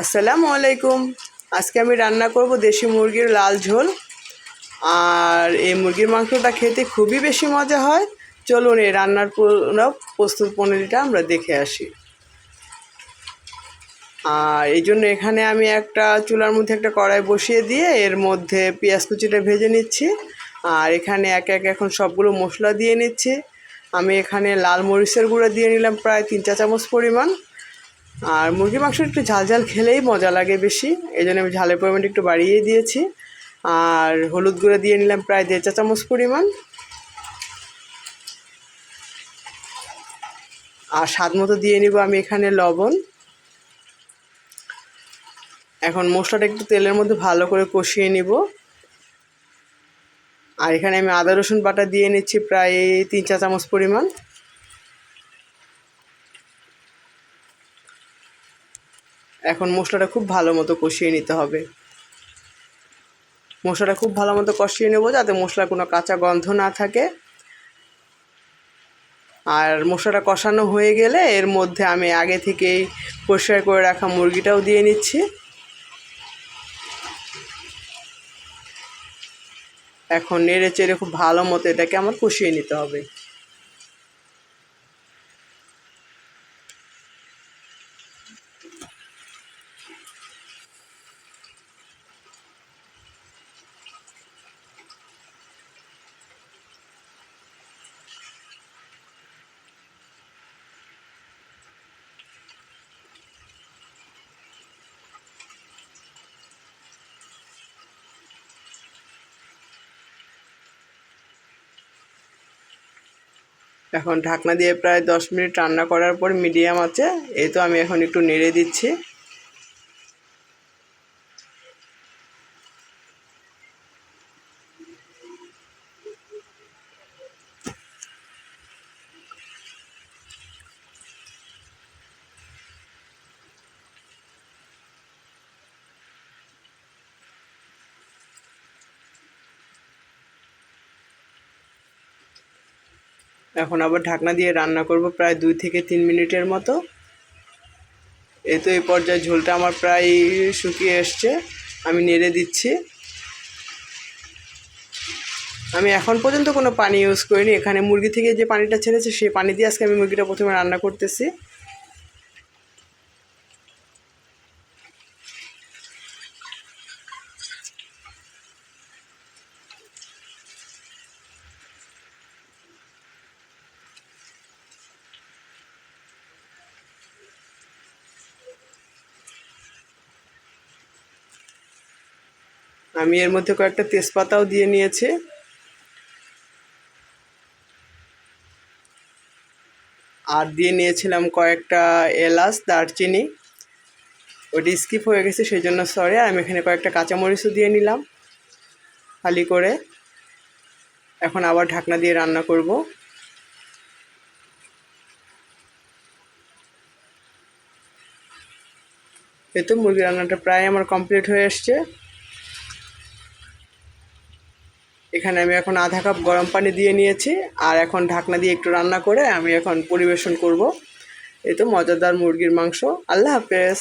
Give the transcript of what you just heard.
আসসালামু আলাইকুম। আজকে আমি রান্না করব দেশি মুরগির লাল ঝোল। আর এই মুরগির মাংসটা খেতে খুবই বেশি মজা হয়। চলুন এই রান্নার পুরো প্রস্তুত পদ্ধতিটা আমরা দেখে আসি। আর এই জন্য এখানে আমি একটা চুলার মধ্যে একটা কড়াই বসিয়ে দিয়ে এর মধ্যে পেঁয়াজ কুচিটা ভেজে নিচ্ছি। আর এখানে এক এক এখন সবগুলো মশলা দিয়ে নিচ্ছি। আমি এখানে লাল মরিচের গুঁড়ো দিয়ে নিলাম প্রায় তিন চা চামচ পরিমাণ। আর মুরগির মাংস একটু ঝাল ঝাল খেলেই মজা লাগে বেশি। এই জন্য আমি ঝালের পরিমাণটা একটু বাড়িয়ে দিয়েছি। আর হলুদ গুঁড়ো দিয়ে নিলাম প্রায় দেড় চা চামচ পরিমাণ। আর স্বাদ মতো দিয়ে নিব আমি এখানে লবণ। এখন মশলাটা একটু তেলের মধ্যে ভালো করে কষিয়ে নিব। আর এখানে আমি আদা রসুন বাটা দিয়ে নিচ্ছি প্রায় তিন চা চামচ পরিমাণ। এখন মশলাটা খুব ভালো মতো কষিয়ে নিতে হবে। মশলাটা খুব ভালো মতো কষিয়ে নেব যাতে মশলার কোনো কাঁচা গন্ধ না থাকে। আর মশলাটা কষানো হয়ে গেলে এর মধ্যে আমি আগে থেকেই পরিষ্কার করে রাখা মুরগিটাও দিয়ে নিচ্ছি। এখন নেড়ে চেড়ে খুব ভালো মতো এটাকে আমার কষিয়ে নিতে হবে। এখন ঢাকনা দিয়ে প্রায় দশ মিনিট রান্না করার পর মিডিয়াম আছে, এই তো আমি এখন একটু নেড়ে দিচ্ছি। এখন আবার ঢাকনা দিয়ে রান্না করব প্রায় দুই থেকে তিন মিনিটের মতো। এ তো এই পর্যায়ে ঝোলটা আমার প্রায় শুকিয়ে এসছে, আমি নেড়ে দিচ্ছি। আমি এখন পর্যন্ত কোনো পানি ইউজ করিনি, এখানে মুরগি থেকে যে পানিটা ছেড়েছে, সেই পানি দিয়ে আজকে আমি মুরগিটা প্রথমে রান্না করতেছি। আমি এর মধ্যে কয়েকটা তেজপাতাও দিয়ে নিয়েছি। আর দিয়ে নিয়েছিলাম কয়েকটা এলাচ, দারচিনি। ওটি স্কিপ হয়ে গেছে সেই জন্য সরি আমি এখানে কয়েকটা কাঁচামরিচও দিয়ে নিলাম খালি করে। এখন আবার ঢাকনা দিয়ে রান্না করব। এই তো মুরগি রান্নাটা প্রায় আমার কমপ্লিট হয়ে এসছে এখানে আমি এখন আধা কাপ গরম পানি দিয়ে নিয়েছি, আর এখন ঢাকনা দিয়ে একটু রান্না করে আমি এখন পরিবেশন করব। এই তো মজাদার মুরগির মাংস। আল্লাহ হাফেজ।